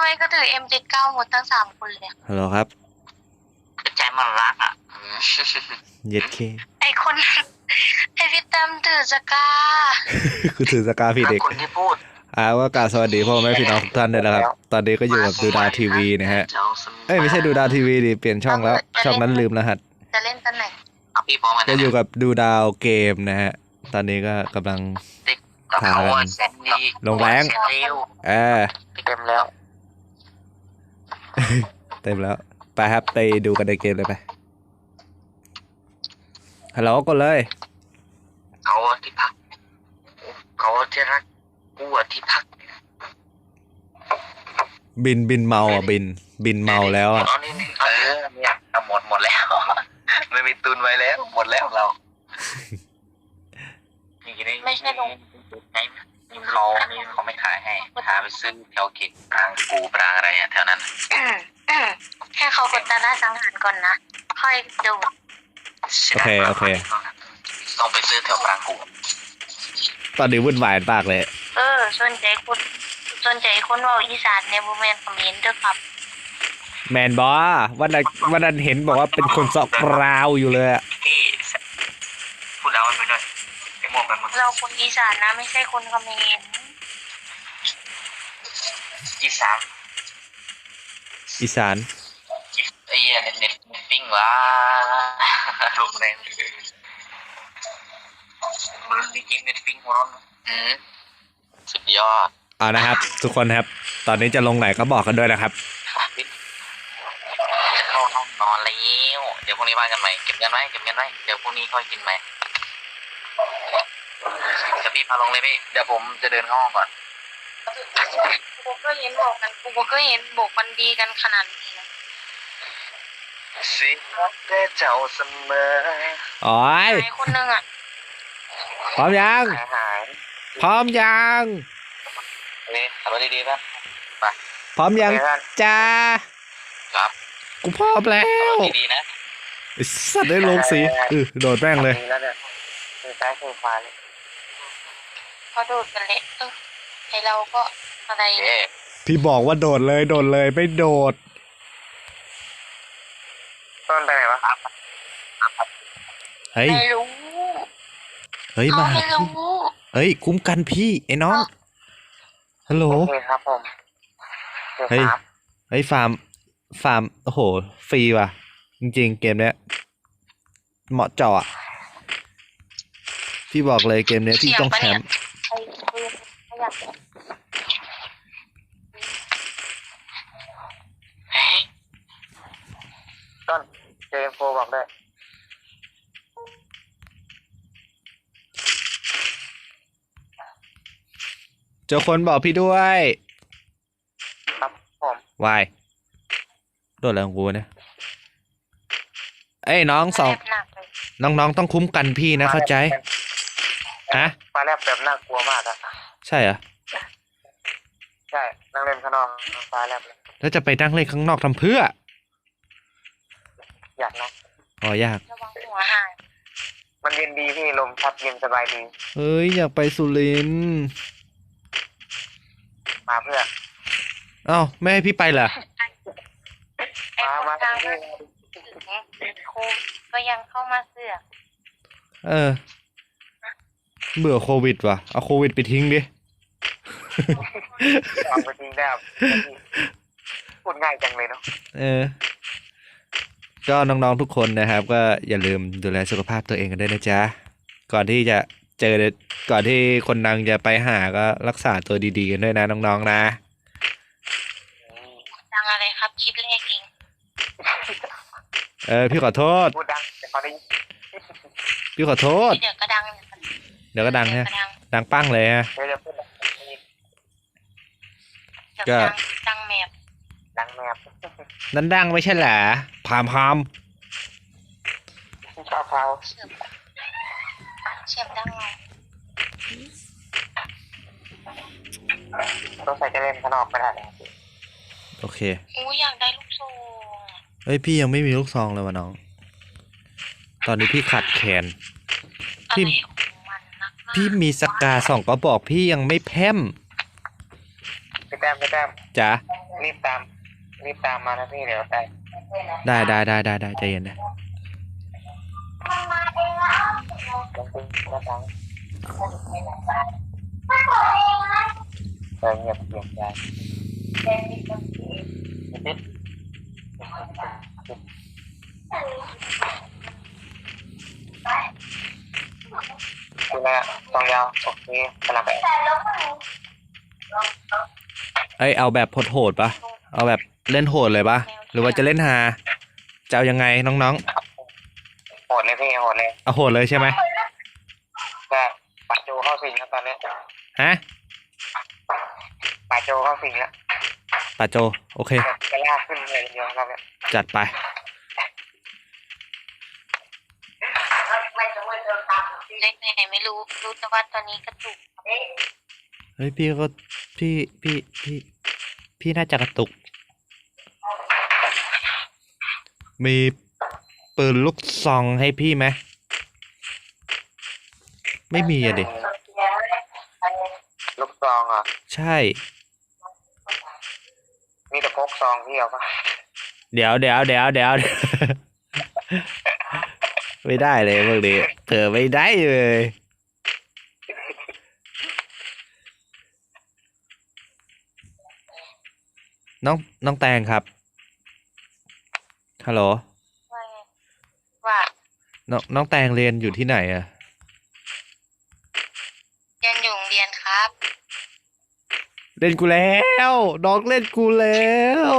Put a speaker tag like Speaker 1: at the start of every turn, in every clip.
Speaker 1: ทำไมก็ถือ M79 หมดทั้งสามคนเลย
Speaker 2: ฮัลโหลครับ
Speaker 3: ใจมันรักอะอืม
Speaker 2: เย็ดเค
Speaker 1: ไอคนไอพี่แตมถือสกา
Speaker 2: คือถือสกาผิด
Speaker 3: แล้ว
Speaker 2: เด็ก
Speaker 3: คนที่พูด
Speaker 2: อ่าว่ากราบสวัสดีพ่อแม่พี่น้องทุกท่านด้วยนะครับ ตอนนี้ก็อยู่กับดูดาวทีวีนะฮะ เอ้ยไม่ใช่ดูดาวทีวีดิเปลี่ยนช่องแล้ว ช่องนั้นลืมรหัส
Speaker 1: จะเล่นตอนไหน
Speaker 3: เอาพี่พร้อมกัน
Speaker 2: ก็อยู่กับดูดาวเกมนะฮะ ตอนนี้ก็กำลัง
Speaker 3: กับเขาอะแซนดี้
Speaker 2: ลงแรง
Speaker 3: เร็ว
Speaker 2: เออ
Speaker 3: เต็มแล้ว
Speaker 2: เต็มแล้ว ไปครับไปดูกันในเกมเลยไปฮัลโหลกดเลย
Speaker 3: เขาอะที่พักเขาที่รักกูอะที่พัก
Speaker 2: บินบินเมาอะบิน บินเมาแล้วอะ
Speaker 3: เานี่นี่เออเนี่ยเอาหมดหมดแล้ว ไม่มีตุนไว้แล้ว หมดแล้วเรานี่นี่
Speaker 1: ไม่ใช่ลง
Speaker 3: ไหนนี่ เขานี่เขาไม่ขายให้พาไปซื้อแถวเก็บปรางกูปรางอะไรอะแถวนั้น
Speaker 1: อืมอืมให้เขากดตาหน้าสังหารก่อนนะ ค่อยดู
Speaker 2: โอเคโอเค
Speaker 3: ต้องไปซื้อแถวปรางกู
Speaker 2: ตอนนี้วุ่นวายมากเลย
Speaker 1: เออส่วนใจคุณส่วนใจคนเว่าอีสานในบูแมนคอมเมนต์ด้วยครับ
Speaker 2: แมนบอวันนั้นวันนั้นเห็นบอกว่าเป็นคนสอกราวอยู่เลยอะ
Speaker 3: ที่พูดแล้วไปด้วยไอ้หมวกกันหมด
Speaker 1: เราคนอีสานนะ ไม่ใช่คนคอมเขมนต์
Speaker 3: ยี่สาม
Speaker 2: อีสาน
Speaker 3: ไอ้เหี้ยเน็ตเน็ตเน็ตปิ้งวะลงแรงมันดีเกมเน็ตปิ้งหัวร้อนอืมสุดยอด
Speaker 2: เอานะครับ ทุกคนครับ ตอนนี้จะลงไหนก็บอกกันด้วยนะครับ
Speaker 3: จะเข้าห้องนอนแล้ว เดี๋ยวพรุ่งนี้ว่ากันใหม่เก็บเงินไว้เก็บเงินไว้เดี๋ยวพรุ่งนี้ค่อยกินใหม่ เดี๋ยวพี่พาลงเลยพี่ เดี๋ยวผมจะเดินเข้าห้องก่อน
Speaker 1: กูก็เห็นบอกกันกูก็เห็นบอกมันดีกันขนาดนี้นะ
Speaker 3: สิรักแต่เจ้าเสมอ
Speaker 2: อ๋อย
Speaker 1: หายคนนึงอะ
Speaker 2: พร้อมยัง
Speaker 3: หายหาย
Speaker 2: พร้อมยัง
Speaker 3: นี่ขับรถดีๆป่ะ
Speaker 2: พร้อมยัง
Speaker 3: ไปท่าน
Speaker 2: จ้า
Speaker 3: ครับ
Speaker 2: กูพร้อมแล้
Speaker 3: ขับ
Speaker 2: ว
Speaker 3: รถดีๆนะ
Speaker 2: ไอ้สัตว์ได้ลงสีเออโดดแม่งเลย
Speaker 3: ดีแล้วเนี่ยคือซ้ายคือขวาเลย
Speaker 1: พอโดดกันเละเออไอเราก็อะไร
Speaker 3: เอ๊ะ
Speaker 2: พี่บอกว่าโดดเลยโดดเลยไม่โดด
Speaker 3: ต้นไปไหนวะ
Speaker 2: เฮ้ย
Speaker 1: ไม่รู้
Speaker 2: เฮ้ย
Speaker 1: เขา
Speaker 2: มาหา
Speaker 1: ไม่
Speaker 2: พี่
Speaker 1: รู้
Speaker 2: เฮ้ย คุ้มกันพี่ไอ้น้อง ฮัลโหล
Speaker 3: โอเคครับผม
Speaker 2: เฮ้ยเฮ้ยฟาร์ม ฟาร์ม โอ้โห ฟรีว่ะ จริงๆ เกมเนี้ย เหมาะเจาะอะพี่บอกเลยเกมเนี้ยพี่ต้องแชมป์
Speaker 1: ไอ้ปืนขยับ
Speaker 3: เฮ้ย ต้นเจมโฟบอกได้
Speaker 2: เจ้าคนบอกพี่ด้วย
Speaker 3: ครับผม
Speaker 2: วายโดดอะไรของกูวะเนี่ยเอ้ยน้องสอง
Speaker 1: แลบหนักเลย
Speaker 2: น้องๆต้องคุ้มกันพี่นะเข้าใจ ฮะ
Speaker 3: ฟ้าแลบแบบน่ากลัวมากอะ
Speaker 2: ใช่เหรอ
Speaker 3: ใช่นั่งเล่นข้างนอกฟ้าแลบเลย
Speaker 2: แล้วจะไปนั่งเล่นข้างนอกทำเพื่อ
Speaker 3: อยากนะ
Speaker 2: อ๋อยาก
Speaker 1: ระวังหัวหาย
Speaker 3: มันเย็นดีพี่ลมพัดเย็นสบายดี
Speaker 2: เฮ้ยอยากไปสุรินทร์
Speaker 3: มาเพื่อ
Speaker 2: เอ้าไม่ให้พี่ไปเหรอ
Speaker 1: ไอ้
Speaker 3: มา
Speaker 1: คน
Speaker 3: มา
Speaker 1: ทาง
Speaker 3: ที่
Speaker 1: ถึงโควิดก็ยังเข้ามาเสือก
Speaker 2: เออ เบื่อโควิดว่ะเอาโควิดไปทิ้งดิ
Speaker 3: วางไปทิ้งได้ครับพูดง่ายจังเลยเนาะ
Speaker 2: เออ ก็น้องๆทุกคนนะครับ ก็อย่าลืมดูแลสุขภาพตัวเองกันด้วยนะจ๊ะ ก่อนที่จะเจอก่อนที่คนดังจะไปหาก็รักษาตัวดีๆกันด้วยนะน้องๆนะ
Speaker 1: ดังอะไรครับคลิปแรกเอง
Speaker 2: เออพี่ขอโทษ
Speaker 3: พูดดังแต่เขาได้ยิน
Speaker 2: พี่ขอโทษ
Speaker 1: เดี๋ยวก็ดัง
Speaker 2: เดี๋ยวก็ดัง
Speaker 1: เดี๋ยว
Speaker 2: ฮะ
Speaker 1: ก็ดัง
Speaker 2: ดังปั้งเลยฮะ
Speaker 3: เดี๋ยวจะ พูดดัง
Speaker 1: เดี๋ยว
Speaker 2: ก็
Speaker 1: ก็ ดังดังแมบ
Speaker 3: ดังแมบ
Speaker 2: นั้นดังไม่ใช่เหรอพามพาม
Speaker 3: ชอบเขา
Speaker 1: เชื่อมเชื่อมดังไง
Speaker 3: ต้องใส่จะเล่นข้างนอกไม่ได้เลย
Speaker 2: โอเค
Speaker 1: อู้อยากได้ลูกโซ่
Speaker 2: เฮ้ยพี่ยังไม่มีลูกซองเลยวะน้อง ตอนนี้พี่ขาดแขน
Speaker 1: อะ
Speaker 2: พี่
Speaker 1: ไรของมันนักหนา
Speaker 2: พี่มีสกาสองก็บอกพี่ยังไม่แพร่ม
Speaker 3: พี่แต้มพี่แต้ม
Speaker 2: จ้ะ
Speaker 3: พรีบตามรีบตามมานะพี่เดี๋ยวได้
Speaker 2: ได้ได้ได้ได้ได้ใจเย็นนะ
Speaker 3: ลงไปกระตังเออเงียบเงียบใจนิดคุณแม่ตองยาวโอเคสลับไป
Speaker 2: เอ้ยเอาแบบโหดๆปะเอาแบบเล่นโหดเลยปะหรือว่าจะเล่นฮาจะเอายังไงน้อง
Speaker 3: โหดเลยพี่โหดเลย
Speaker 2: ๆ เอาโหดเลยใช่ไหม
Speaker 3: ได้ปาโจเข้าสิงแล้วตอนนี้
Speaker 2: ฮะ
Speaker 3: ปาโจเข้าสิงแล้ว
Speaker 2: ปาโจ โอเค
Speaker 3: แบบจะลากขึ้นเลยทีเดียวครับเนี่ย
Speaker 2: จัดไป
Speaker 1: เล็กไหนไม่รู้ รู้แต่ว่าตอนนี้กระตุก
Speaker 2: เฮ้ยพี่ก็พี่พี่พี่พี่น่าจะกระตุก มีปืนลูกซองให้พี่ไหมไม่มีอะดิ
Speaker 3: ลูกซองเหรอะ
Speaker 2: ใช่
Speaker 3: มีแต่พกซองพี่เอาปะ
Speaker 2: เดี๋ยวเดี๋ยวเดี๋ยวเดี๋ยวไม่ได้เลยพวกนี้เผลอไม่ได้เลย น้องน้องแตงครับ ฮัลโหล
Speaker 1: ว่าไงว่า
Speaker 2: น้องน้องแตงเรียนอยู่ที่ไหนอะ
Speaker 1: เรียนอยู่โรงเรียนครับ
Speaker 2: เล่นกูแล้ว น้องเล่นกูแล้ว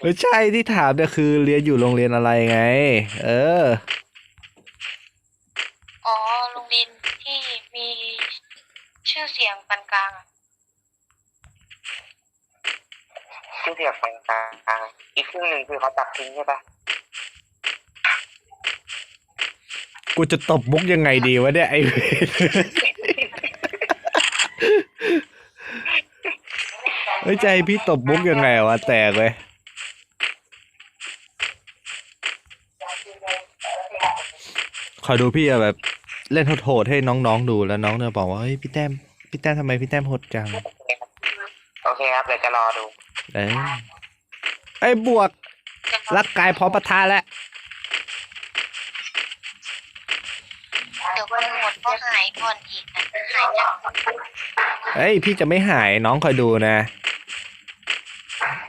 Speaker 2: ไม่ใช่ที่ถามเนี่ยคือเรียนอยู่โรงเรียนอะไรไง เออ
Speaker 1: อ๋อ โรงเรียนที่มี ชื่อเสียงปานกลางอะ
Speaker 3: ที่เสียบฟังกลางอีกครึ่งหนึ่งคือเขาตัดทิ้งใช่ปะ
Speaker 2: กูจะตบมุกยังไงดีวะเนี่ยไอเวรเฮ้ยใจพี่ตบมุกยังไงวะแตกเลยคอยดูพี่อะแบบ เล่นโหดๆให้น้องๆดูแล้วน้องเนี่ยบอกว่าเฮ้ยพี่แต้มพี่แต้มทำไมพี่แต้มโหดจัง
Speaker 3: โอเคครับเดี๋ยวจะรอดู
Speaker 2: เอ้ยไอ้ยบวกรักกายพร้อมปะทะแล้ว
Speaker 1: เดี๋ยวคุณหมดก็หายก่อนอีกนะหายจาก
Speaker 2: เอ้ยพี่จะไม่หายน้องคอยดูนะ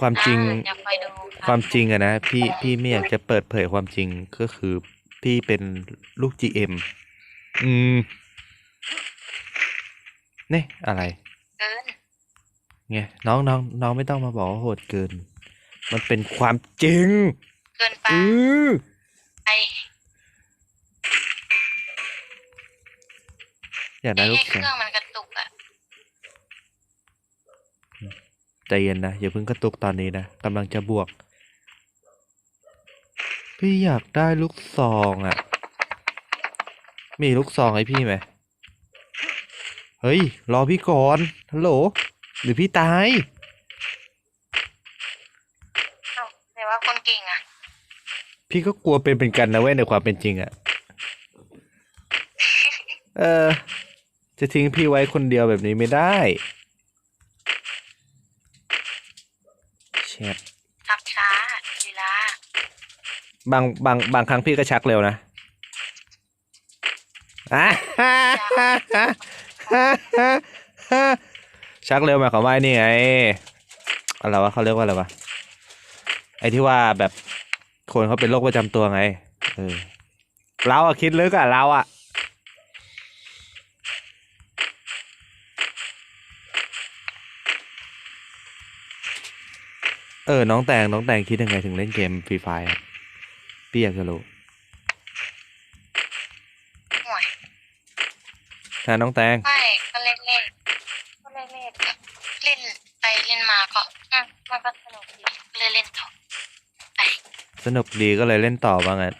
Speaker 2: ความจริง
Speaker 1: อ่าเดี๋ยวคอยดู
Speaker 2: ความจริงอะนะพี่พี่ไม่อยากจะเปิดเผยความจริงก็คือพี่เป็นลูก GM อืมนี่อะไร
Speaker 1: เกิน
Speaker 2: ไงน้องน้องน้องไม่ต้องมาบอกว่าโหดเกิน มันเป็นความจริง
Speaker 1: เกินไป
Speaker 2: อือ
Speaker 1: ไอ
Speaker 2: อยากได้
Speaker 1: ให้
Speaker 2: ลูก
Speaker 1: เค
Speaker 2: แสง
Speaker 1: รื่องมันกระตุกอะ
Speaker 2: ใจเย็นนะอย่าเพิ่งกระตุกตอนนี้นะกำลังจะบวก พี่อยากได้ลูกซองอะ มีลูกซองให้พี่ไหม เฮ้ย รอพี่ก่อน ฮัลโหล หรือพี่ตาย
Speaker 1: เอ้าแต่ว่าคนเก่งอะ
Speaker 2: พี่ก็กลัวเป็นเป็นกันนะเว้ยในความเป็นจริงอะเออ จะทิ้งพี่ไว้คนเดียวแบบนี้ไม่ได้แชท
Speaker 1: ทักช้าเวลา
Speaker 2: บางบางบางครั้งพี่ก็ชักเร็วนะอะ ชักเร็วหมายความว่าไอ้นี่ไงอะไรวะเขาเรียกว่าอะไรวะไอ้ที่ว่าแบบคนเขาเป็นโรคประจำตัวไงเออเราอะคิดลึกอะเราอะเออ น้องแตง น้องแตงคิดยังไงถึงเล่นเกมฟรีไฟพี่อยากจะรู้
Speaker 1: ห่วย
Speaker 2: ถ้าน้องแตง
Speaker 1: ไม่ก็เล่นเล่นก็เล่นเล่นเล่นไปเล่นมาก็อืมมันก็สนุกดีเลยเล่นต่อ
Speaker 2: สนุกดีก็เลยเล่นต่อว่างั้น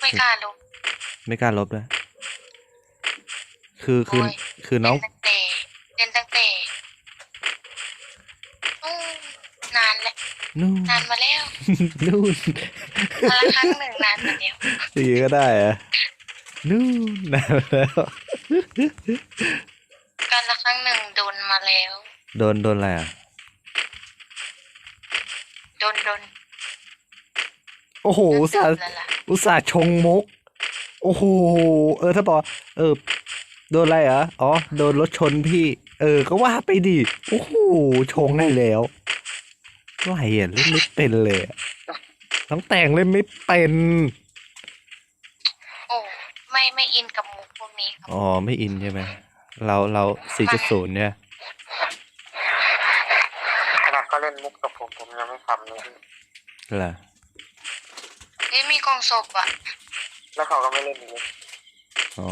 Speaker 1: ไม่กล้าลง
Speaker 2: ไม่กล้าลบด้วยคือคือ
Speaker 1: โอ้ย
Speaker 2: คือน้อง
Speaker 1: เล่นตั้งแต่เล่นตั้งแต่อืมนานแล้ว
Speaker 2: นู่น
Speaker 1: นานมาแล้ว
Speaker 2: นู่น
Speaker 1: มาละครั้งหนึ่งนานมาแล้ว
Speaker 2: อย่างงี้ก็ได้เหรอะ นู่นนานแล้ว
Speaker 1: การละครั้งหนึ่งโดนมาแล้ว
Speaker 2: โดนโดนอะไรอะ
Speaker 1: โดนโดน
Speaker 2: โอ้โหอุตส่าห์
Speaker 1: แล้วล่ะ
Speaker 2: อุตส่าห์ชงมุก โอ้โห เออถ้าบอกเออ โดนอะไรเหรออ๋อ โดนรถชนพี่ เออ ก็ว่าไปดิ โอ้โห ชงได้แล้วว่าเห็นเล่นไม่เป็นเลยอะน้องแต่งเล่นไม่เป็น
Speaker 1: โอ้ ไม่ไม่อินกับมุกพวกนี้ครับ
Speaker 2: อ๋อไม่อินใช่ไหมเราเราสี่จุดศูนย์เนี่ย
Speaker 3: ขนาดเขาเล่นมุกกับผมผมยังไม่ทำเลยพี่
Speaker 2: เหรอ
Speaker 1: เอ้ยมีกองศพอะ
Speaker 3: แล้วเขาก็ไม่เล่นเลย
Speaker 2: อ๋อ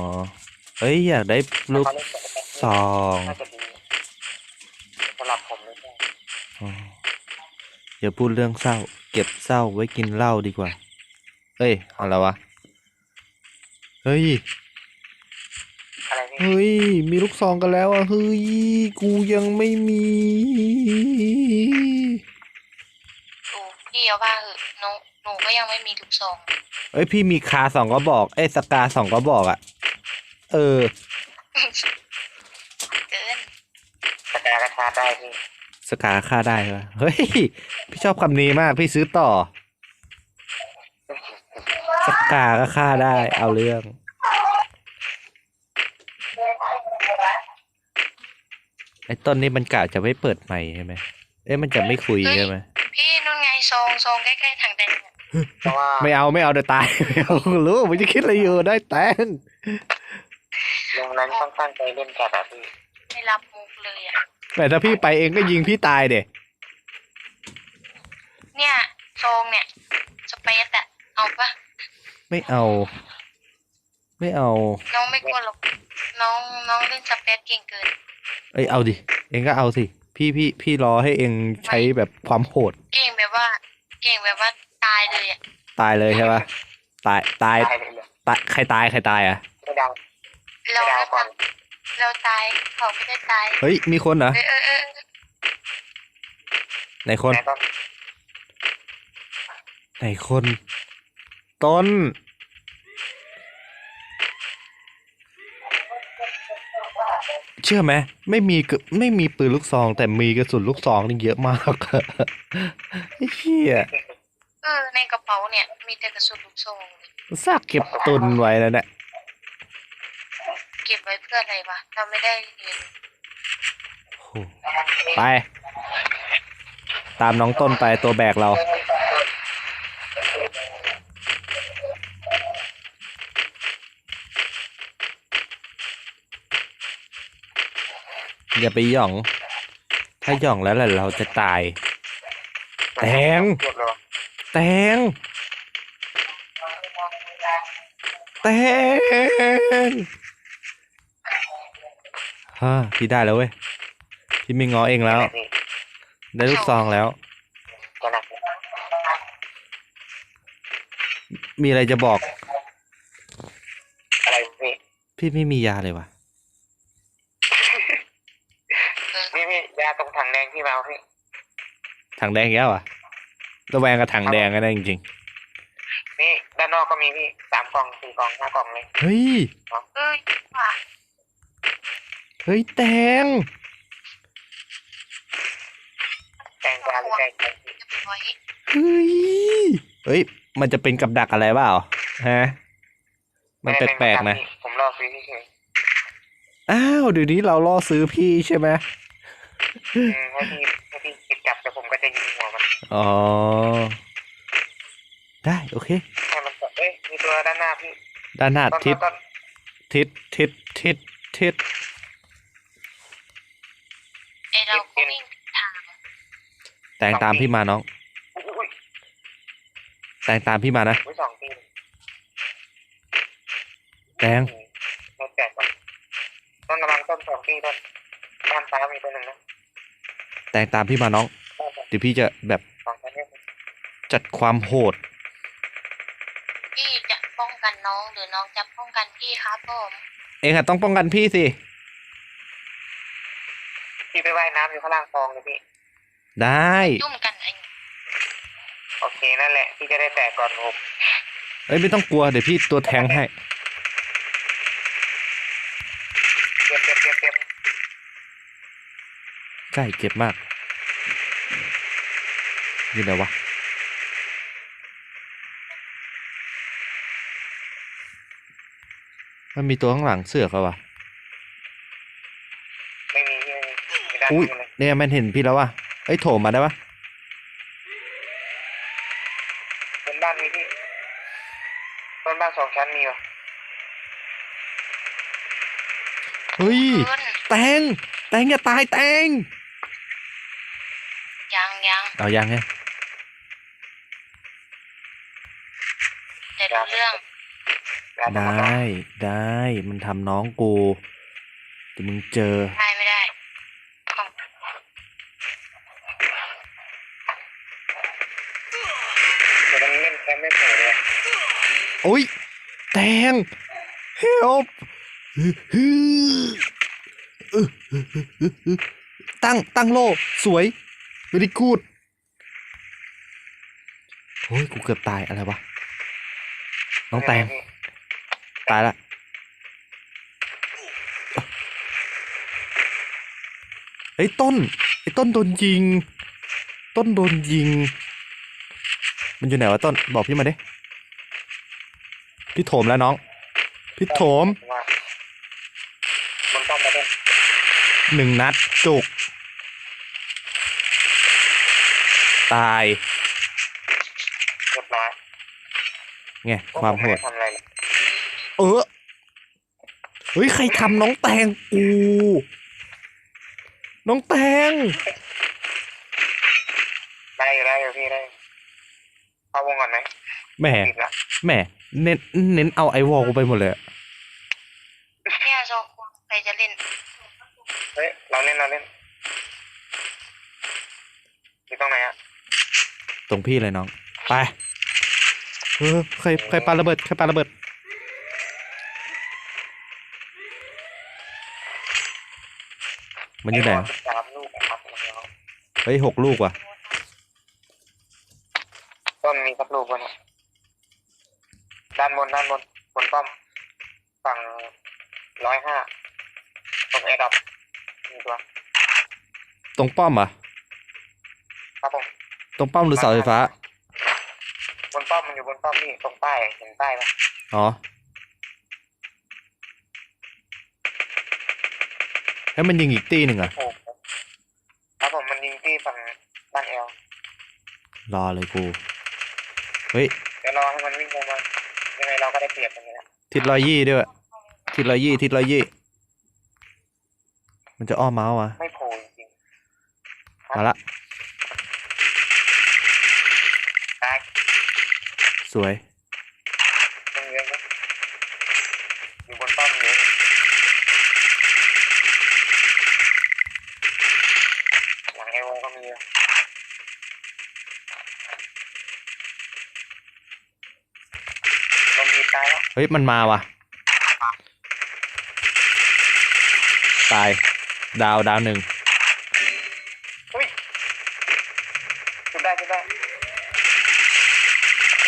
Speaker 2: เฮ้ยอยากได้ลูก
Speaker 3: เขาเล่นแต่
Speaker 2: ซอง
Speaker 3: น่าจะดีสำหรับผมไม่ใช่
Speaker 2: อ๋ออย่าพูดเรื่องเศร้า เก็บเศร้าไว้กินเหล้าดีกว่า เอ้ยอะไรวะ เฮ้ย
Speaker 3: อะไรพี่
Speaker 2: เฮ้ย มีลูกซองกันแล้วอะ เฮ้ย กูยังไม่มี
Speaker 1: โอ้พี่เอาว่าเหอะหนูหนูก็ยังไม่มีลูกซอง
Speaker 2: เอ้ย พี่มีคาสองก็บอก เอ้ยสกาสองก็บอกอะ เออ
Speaker 1: เกิน
Speaker 3: สแกนกระชาได้พี่
Speaker 2: สกาค่าได้ปะเฮ้ย พี่ชอบคำนี้มาก พี่ซื้อต่อส กาก็ค่าได้ เอาเรื่อง ไอ้ต้นนี้มันกะจะไม่เปิดใหม่ใช่ไหมเอ้ยมันจะไม่คุยใช่ไหม
Speaker 1: พี่นู่นไงซองซองใกล้ๆถังแดงอะ
Speaker 3: เพราะว่า
Speaker 2: ไม่เอาไม่เอาเดี๋ยวตาย ไม่เอารู้มันจะคิดอะไรอยู่ได้แตง
Speaker 3: ลงนั้นต้องตั้งใจเล่นจัดอะพี่
Speaker 1: ไม่รับมุกเลยอะ
Speaker 2: แต่ถ้าพี่ไปเองก็ยิงพี่ตายเด็
Speaker 1: เนี่ยซองเนี่ย สเปซอะเอาปะ
Speaker 2: ไม่เอา ไม่เอา
Speaker 1: น้องไม่กลัวหรอก น้องน้องเล่นสเปซเก่งเกิน
Speaker 2: เอ้ยเอาดิ เองก็เอาสิ พี่พี่พี่รอให้เองใช้แบบความโหด
Speaker 1: เก่งแบบว่า เก่งแบบว่าตายเลยอะ
Speaker 2: ตายเลยใช่ปะตายตาย
Speaker 3: ได้เลยเลย
Speaker 2: ตายใครตายใครตายอะ
Speaker 3: ไม่เดา
Speaker 1: เรา
Speaker 3: ไม่เดาก่อน
Speaker 1: เราตายเขาไม่ได้ตาย
Speaker 2: เฮ้ย มีคนเหรอ
Speaker 1: เออเออเออ
Speaker 2: ไหนคน
Speaker 3: แต่ก็
Speaker 2: ไหนคน ต้น เชื่อไหมไม่มีกระไม่มีปืนลูกซอง แต่มีกระสุนลูกซองนี่เยอะมากไอ้เหี้ย
Speaker 1: เออในกระเป๋าเนี่ย มีแต่กระสุนลูกซองเลย
Speaker 2: ซากเก็บตุนไว้แล้วเนี่ย
Speaker 1: เก็บไว้เพื่ออะไรวะเราไม่ได้เรียน
Speaker 2: โอ้โหไป ตามน้องต้นไปตัวแบกเรา อย่าไปหย่อง ถ้าหย่องแล้วแหละเราจะตาย แตง
Speaker 3: เรียบร้อย
Speaker 2: แตง แตงฮ่าพี่ได้แล้วเว้ย พี่ไม่ง้อเองแล้ว
Speaker 3: พี่
Speaker 2: ได้ลูกซองแล้ว
Speaker 3: จะหนัก
Speaker 2: มีอะไรจะบอก
Speaker 3: อะไรพี่
Speaker 2: พี่ไม่มียาเลยว่ะ
Speaker 1: เออ
Speaker 3: นี่ พี่ยาตรงถังแดงพี่มาเอาพี่
Speaker 2: ถังแดงแก้วอะระแวงกับถังแดงกันนะจริง
Speaker 3: นี่ด้านนอกก็มีพี่สามกล่องสี่กล่องห้ากล่องเลย
Speaker 2: ๆเฮ้ย
Speaker 1: เอ้ยว่ะ
Speaker 2: เฮ้ยแตง
Speaker 3: แกงปลาหรือแกงไก่พี่
Speaker 1: เรียบร้อย
Speaker 2: เฮ้ยเฮ้ย มันจะเป็นกับดักอะไรเปล่าฮะมันแปลกๆนะ
Speaker 3: ผมรอซื้อที่เฉย
Speaker 2: อ้าวเดี๋ยวนี้เราล่อซื้อพี่ใช่ไหม
Speaker 3: อืมให้พี่ให้พี่กิดจับแต่ผมก็จะยิงหัวมัน
Speaker 2: อ๋อ ได้โอเค
Speaker 3: ให้มันเอ้ยมีตัวด้านหน้าพี่
Speaker 2: ด้านหน้า
Speaker 3: ต้น
Speaker 2: ทิศ
Speaker 3: ต้น
Speaker 2: ทิศทิศทิศทิศ
Speaker 1: ไอเราก็วิ่งผิดทาง
Speaker 2: แตงตามพี่มาน้อง
Speaker 3: อุ้ยอุ้ย
Speaker 2: แตงตามพี่มานะ
Speaker 3: อุ้ยสองตีน
Speaker 2: แตง
Speaker 3: ไม่แตกก่อนต้นกำลังต้นสองตีต้นด้านซ้ายมีตัวหนึ่งนะ
Speaker 2: แตงตามพี่มาน้องเดี๋ยวพี่จะแบบ
Speaker 3: สองตัวนี้
Speaker 2: จัดความโหด
Speaker 1: พี่จะป้องกันน้องหรือน้องจะป้องกันพี่ครับผม
Speaker 2: เองอะต้องป้องกันพี่สิ
Speaker 3: พี่ไปว่ายน้ำอยู่ข้างล่างคลองเลยพี่
Speaker 2: ได้
Speaker 1: ยุ่มกันไอ้
Speaker 3: โอเคนั่นแหละพี่จะได้แตกก่อนผม
Speaker 2: เอ้ยไม่ต้องกลัวเดี๋ยวพี่ตัวแทงให้
Speaker 3: ก็บเก็บเก็บเก็บ
Speaker 2: ใกล้เก็บมากอยู่ไหนวะมันมีตัวข้างหลังเสือกอะวะ
Speaker 3: ไม่มีไม่มีไม่ได้
Speaker 2: อุ้ย
Speaker 3: ไม่เลย
Speaker 2: เนี่ยมันเห็นพี่แล้ววะเอ้ยโถมมาได้ปะ
Speaker 3: บนบ้านมีพี่บนบ้านสองชั้นมีวะ
Speaker 2: เฮ้ย
Speaker 1: ขึ้น
Speaker 2: แตง แตงอย่าตายแตง
Speaker 1: ยังยัง
Speaker 2: เอายังไง
Speaker 1: เดี๋ยวดูเรื่อง
Speaker 3: แล้วแต่
Speaker 2: ได
Speaker 3: มันนะ้
Speaker 2: ได้มันทำน้องกูเดี๋ยวมึงเจอ
Speaker 1: ได้ไม่ได้ของ
Speaker 3: เดี๋ยวมันเล่นแคมป์ไม่เผยเลย
Speaker 2: โอ้ย แตง help ตั้ง ตั้งโล่ สวย very good โอ้ยกูเกือบตายอะไรวะ น้องแตงตายละเฮ้ยต้นไอ้ต้นโดนยิง ต้นโดนยิง มันอยู่ไหนวะต้นบอกพี่มาดิพี่โถมแล้วน้อง พี่โถม
Speaker 3: ว่ามันต้องมาเล่น
Speaker 2: หนึ่งนัดจุก ตาย
Speaker 3: เรียบร้อย
Speaker 2: ไงความโหด
Speaker 3: ทำอะไรเลย
Speaker 2: เออเฮ้ยใครทำน้องแตงกูน้องแตง
Speaker 3: ได้อยู่ได้อยู่พี่ได้เข้าวงก่อนไหม
Speaker 2: แหม่
Speaker 3: ปิดละ
Speaker 2: แหม่เน้นเน้นเอาไอวอลกูไปหมดเลยอะ
Speaker 1: เนี่ยโซคุใครจะเล่น
Speaker 3: เฮ้ยเราเล่นเราเล่นอยู่ตรงไหนอะ
Speaker 2: ตรงพี่เลยน้อง ไป เออใครใครปาระเบิดใครปาระเบิดมันอยู่ไหนอะ
Speaker 3: สามลูกอะครับ
Speaker 2: เฮ้ยหกลูกว่ะ
Speaker 3: ต้นมีสักลูกวะเนี่ยด้านบนด้านบนบนป้อมฝั่งร้อยห้าตรงเอดับมีตัว
Speaker 2: ตรงป้อมเหรอะ
Speaker 3: ครับผม
Speaker 2: ตรงป้อมหรือเสาไฟฟ้า
Speaker 3: บนป้ อมมันอยู่บนป้อมนี่ตรงป้ายเห็นป้ายไหม
Speaker 2: อ๋อให้มันยิงอีกตีหนึ่งอะ
Speaker 3: โอ้โหครับผมมันยิงที่ฝั่งบ้านเอล
Speaker 2: รอเลยกู เฮ้ย
Speaker 3: เดี๋ยวรอให้มันวิ่งลงมายังไงเราก็ได้เปรียบตรงนี้แหละ
Speaker 2: ทิศร้อยยี่ด้วย ทิศร้อยยี่ทิศร้อยยี่ มันจะอ้อมเมาส์วะ
Speaker 3: ไม่โผล่จริง
Speaker 2: มาละ
Speaker 3: ๆตาย
Speaker 2: สวย
Speaker 3: ตรงเยอะนะอยู่บนป้อมเยอะหลังเอลก็มีอะลมดีตายแล้ว
Speaker 2: เฮ้ยมันมาว่ะ ตาย ดาวดาวหนึ่ง
Speaker 3: อุ้ยจุดได้จุดได้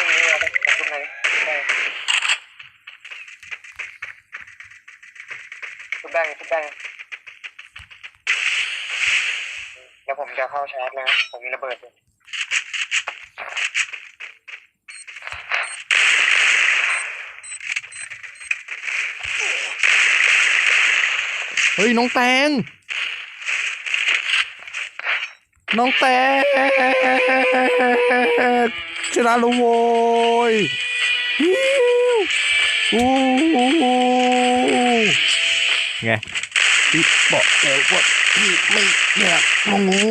Speaker 3: ช่วงนี้เราต้องจุดไหนจุดได้จุ ดได้จุดได้เดี๋ยวผมจะเข้าชาร์จแล้วผมมีระเบิดอยู่
Speaker 2: เฮ้ย น้องแตงน้องแตงชนะแล้วโว้ยอู้ไง พี่บอกแล้วว่าพี่ไม่อยากงองู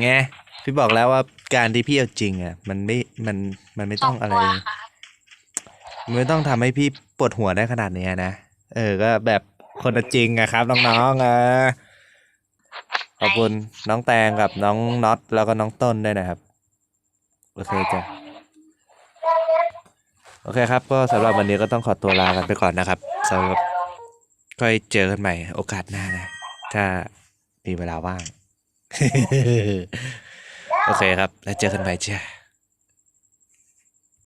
Speaker 2: ไงพี่บอกแล้วว่าการที่พี่เอาจริงอะ มันไม่มันมันไม่
Speaker 1: ส
Speaker 2: ต้
Speaker 1: อ
Speaker 2: องงอะไร
Speaker 1: ตัวค่ะ
Speaker 2: มันไม่ต้องทำให้พี่ปวดหัวได้ขนาดเนี้ยนะเออ ก็แบบคนละจริงอะครับน้องๆเออขอบคุณน้องแตงกับน้องน็อตแล้วก็น้องต้นด้วยนะครับ โอเคจ้ะโอเคครับ ก็สำหรับวันนี้ก็ต้องขอตัวลากันไปก่อนนะครับสำหรับก็เจอกันใหม่โอกาสหน้านะ ถ้ามีเวลาว่าง โอเคครับ แล้วเจอกันใหม่จ้ะ